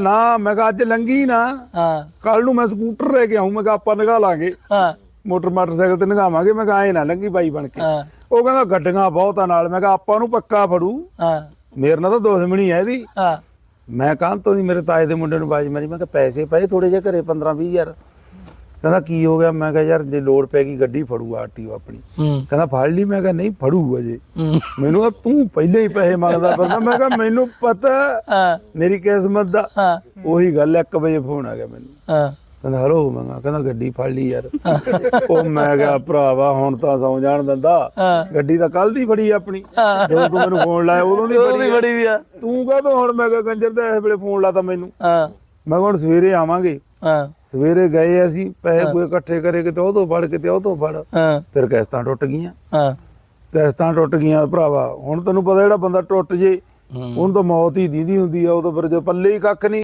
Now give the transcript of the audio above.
ਨਾ ਮੈਂ ਕਿਹਾ ਅੱਜ ਲੰਗੀ ਨਾ। ਹਾਂ। ਕੱਲ ਨੂੰ ਮੈਂ ਸਕੂਟਰ ਲੈ ਕੇ ਆਉਂ ਮੈਂ ਕਿਹਾ ਆਪਾਂ ਨਗਾ ਲਾਂਗੇ। ਹਾਂ। ਮੋਟਰ ਮੋਟਰਸਾਈਕਲ ਤੇ ਨਗਾਵਾਂਗੇ ਮੈਂ ਕਿਹਾ ਐ ਨਾ ਲੰਗੀ ਬਾਈ ਬਣ ਕੇ। ਹਾਂ। ਉਹ ਕਹਿੰਦਾ ਗੱਡੀਆਂ ਬਹੁਤ ਆ ਨਾਲ ਮੈਂ ਕਿਹਾ ਆਪਾਂ ਨੂੰ ਪੱਕਾ ਫੜੂ। ਹਾਂ। ਮੇਰੇ ਨਾਲ ਤਾਂ ਦੁਸ਼ਮਣੀ ਹੈ ਇਹਦੀ। ਹਾਂ। ਮੈਂ ਕਾਂ ਤੋਂ ਦੀ ਮੇਰੇ ਤਾਏ ਦੇ ਮੁੰਡੇ ਨੂੰ ਬਾਜ ਮਾਰੀ ਮੈਂ ਕਿਹਾ ਪੈਸੇ ਪਏ ਥੋੜੇ ਜਿਹੇ ਘਰੇ 15 20 ਹਜ਼ਾਰ। ਕਹਿੰਦਾ ਕੀ ਹੋ ਗਿਆ? ਮੈਂ ਕਿਹਾ ਯਾਰ ਜੇ ਲੋੜ ਪੈ ਗਈ ਗੱਡੀ ਫੜੂ ਆਰਟੀਓ ਆਪਣੀ। ਕਹਿੰਦਾ ਫੜ ਲਈ? ਮੈਂ ਕਿਹਾ ਨਹੀਂ ਫੜੂ ਅਜੇ ਮੈਨੂੰ ਕਿਹਾ ਤੂੰ ਪਹਿਲੇ ਹੀ ਪੈਸੇ ਮੰਗਦਾ ਫਿਰਦਾ। ਮੈਂ ਕਿਹਾ ਮੈਨੂੰ ਪਤਾ ਮੇਰੀ ਕਿਸਮਤ ਦਾ। ਉਹੀ ਗੱਲ 1 ਵਜੇ ਫੋਨ ਆ ਗਿਆ ਮੈਨੂੰ। ਕਹਿੰਦਾ ਹਲੋ ਮੈਂ ਕਿਹਾ ਕਹਿੰਦਾ ਗੱਡੀ ਫੜ ਲਈ ਯਾਰ। ਉਹ ਮੈਂ ਕਿਹਾ ਭਰਾਵਾ ਹੁਣ ਤਾਂ ਸੌ ਜਾਣ ਦਿੰਦਾ। ਗੱਡੀ ਤਾਂ ਕੱਲ ਦੀ ਫੜੀ ਆਪਣੀ। ਜਦੋਂ ਤੂੰ ਮੈਨੂੰ ਫੋਨ ਲਾਇਆ ਉਦੋਂ ਦੀ ਫੜੀ ਵੀ ਆ। ਆ ਤੂੰ ਕਹਦੋਂ ਹੁਣ ਮੈਂ ਕਿਹਾ ਕੰਜਰ ਦਾ ਇਸ ਵੇਲੇ ਫੋਨ ਲਾਤਾ ਮੈਨੂੰ। ਮੈਂ ਹੁਣ ਸਵੇਰੇ ਆਵਾਂਗੇ। ਹਾਂ। ਸਵੇਰੇ ਗਏ ਅਸੀਂ ਪੈਸੇ ਕੋਈ ਇਕੱਠੇ ਕਰੇ ਕਿਤੇ ਉਹ ਤੋਂ ਫੜ ਕਿਤੇ ਉਹ ਤੋਂ ਫੜ। ਹਾਂ। ਫਿਰ ਕਿਸ਼ਤਾਂ ਟੁੱਟ ਗਈਆਂ। ਹਾਂ। ਕਿਸ਼ਤਾਂ ਟੁੱਟ ਗਈਆਂ ਭਰਾਵਾ ਹੁਣ ਤੈਨੂੰ ਪਤਾ ਜਿਹੜਾ ਬੰਦਾ ਟੁੱਟ ਜੇ। ਉਹਨੂੰ ਤਾਂ ਮੌਤ ਹੀ ਦੀਦੀ ਹੁੰਦੀ ਆ ਉਹ ਤਾਂ ਫਿਰ ਜੋ ਪੱਲੇ ਹੀ ਕੱਖ ਨਹੀਂ।